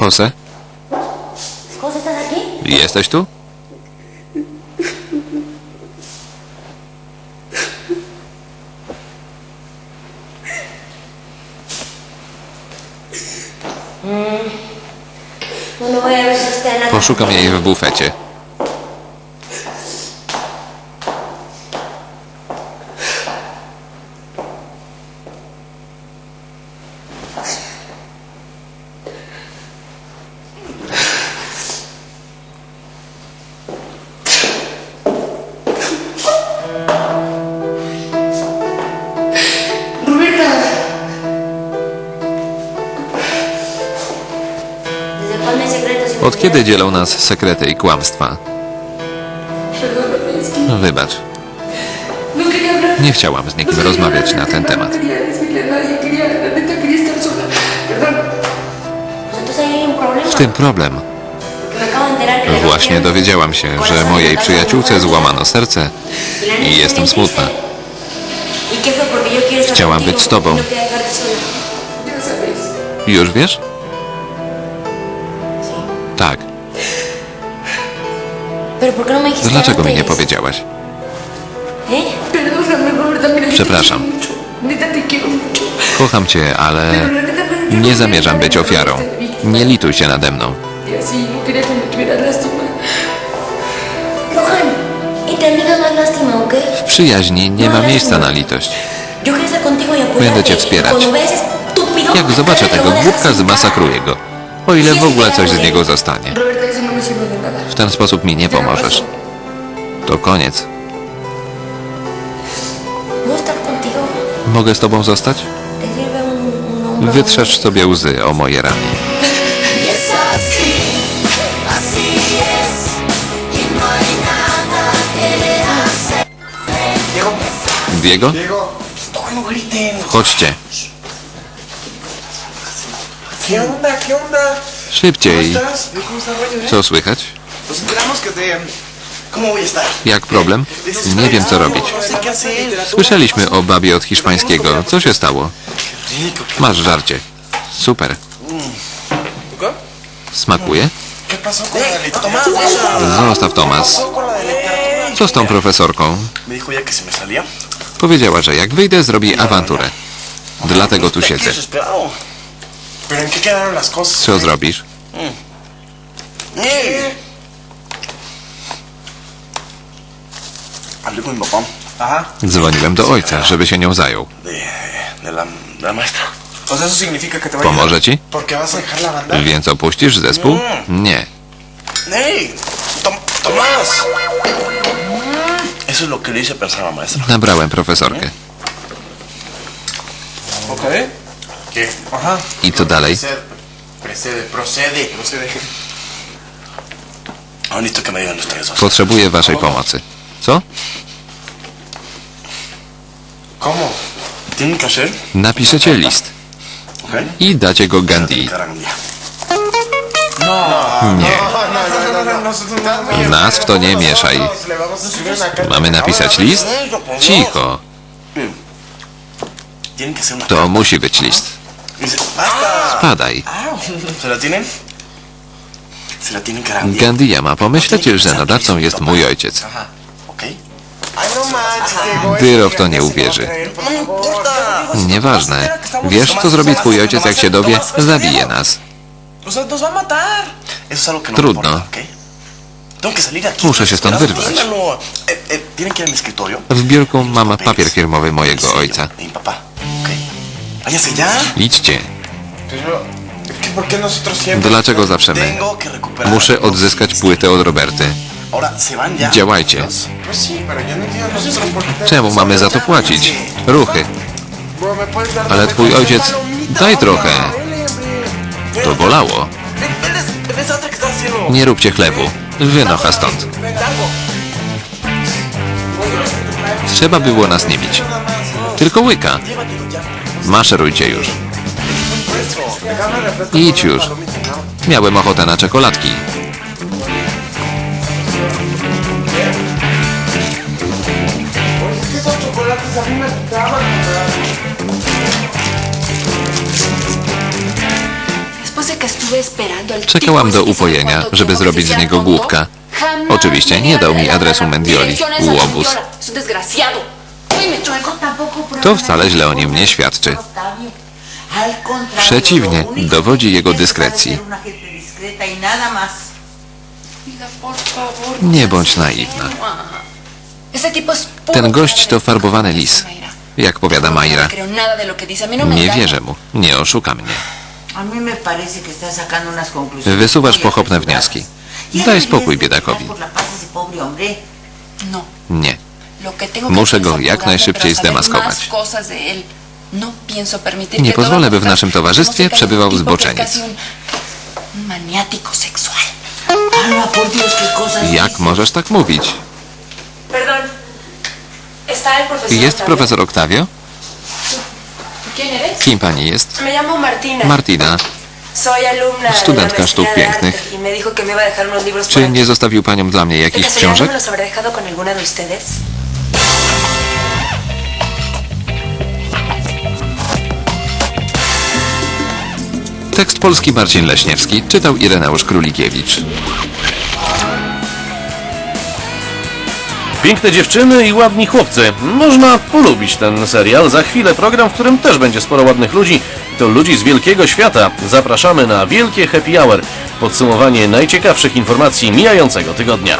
Jose, jesteś tu? Está en la Poszukam jej w bufecie. Od kiedy dzielą nas sekrety i kłamstwa? No, Wybacz, nie chciałam z nikim rozmawiać na ten temat. W tym problem. Właśnie dowiedziałam się, że mojej przyjaciółce złamano serce i es jestem smutna. Chciałam być z tobą. Już wiesz? Pero ¿por qué no Dlaczego mi nie powiedziałaś? ¿Eh? Przepraszam. Kocham cię, ale yo nie no zamierzam być ofiarą. Nie lituj się nade mną. Y no no ¿ok? W przyjaźni nie ma miejsca na litość. Y. Będę cię wspierać. Jak zobaczę tego głupka, zmasakruję go. O ile w ogóle coś z niego zostanie. W ten sposób mi nie pomożesz. To koniec. ¿Puedo estar contigo? Mogę z tobą zostać? ¿Te sirve un, un hombro? Wytrzesz sobie łzy o moje ramię. Es así, voy a estar? Jak problem? Nie wiem co robić. Słyszeliśmy o babie od hiszpańskiego. Co się stało? Rico, ¿qué, Masz żarcie. Super. Smakuje? Zostaw Tomas. Co z tą profesorką? Powiedziała, że jak wyjdę, zrobi awanturę. Dlatego tu siedzę. Co zrobisz? Hablé con mi papá. Ajá. Dzwoniłem do ojca, żeby się nią zajął. De, de, la, de la maestra. O sea, eso significa que te va Pomoże ci? Porque vas a dejar la banda. Więc opuścisz zespół? Nie. La maestra. Nabrałem profesorkę. ¿Ok? I co dalej? Potrzebuję waszej pomocy. Co? Napiszecie list i dacie go Gandhi. Nie. Nas w to nie mieszaj. Mamy napisać list? Cicho. To musi być list. Dice, ¡Basta! Padaj. ¿Se la tienen? Se la tienen que dar a Diego. Gandia ma pomyśleć, że nadawcą jest mój ojciec. Ajá. ¿Ok? Dyro w to nie uwierzy. Nieważne. Wiesz, co zrobi twój ojciec, jak się dowie? Zabije nas. No Trudno. Muszę się stąd wyrwać. mi escritorio. W biurku mam papier firmowy mojego ojca. Idźcie. Dlaczego zawsze my? Muszę odzyskać płytę od Roberty. Działajcie. No Czemu mamy za to płacić? Ruchy. Bro, ¿me puedes dar Ale twój ojciec... Daj trochę. To bolało. Nie róbcie chlebu. Wynocha stąd. Trzeba było nas nie bić. Tylko łyka. Maszerujcie już. Idź już. Miałem ochotę na czekoladki. Czekałam do upojenia, żeby zrobić z niego głupka. Oczywiście nie dał mi adresu Mendioli. Łobuz. To wcale źle o nim nie świadczy. Przeciwnie, dowodzi jego dyskrecji. Nie bądź naiwna. Ten gość to farbowany lis. Jak powiada Mayra. Nie wierzę mu. Nie oszuka mnie. Wysuwasz pochopne wnioski. Daj spokój biedakowi. Nie. Muszę go jak najszybciej zdemaskować. Nie pozwolę, by w naszym towarzystwie przebywał zboczeniec. Jak możesz tak mówić? Jest profesor Octavio? Kim pani jest? Martina. Studentka sztuk pięknych. Y Czy nie zostawił panią dla mnie ¿De jakichś no książek? Tekst polski Marcin Leśniewski czytał Ireneusz Królikiewicz. Piękne dziewczyny i ładni chłopcy. Można polubić ten serial. Za chwilę program, w którym też będzie sporo ładnych ludzi. To ludzi z wielkiego świata. Zapraszamy na wielkie happy hour. Podsumowanie najciekawszych informacji mijającego tygodnia.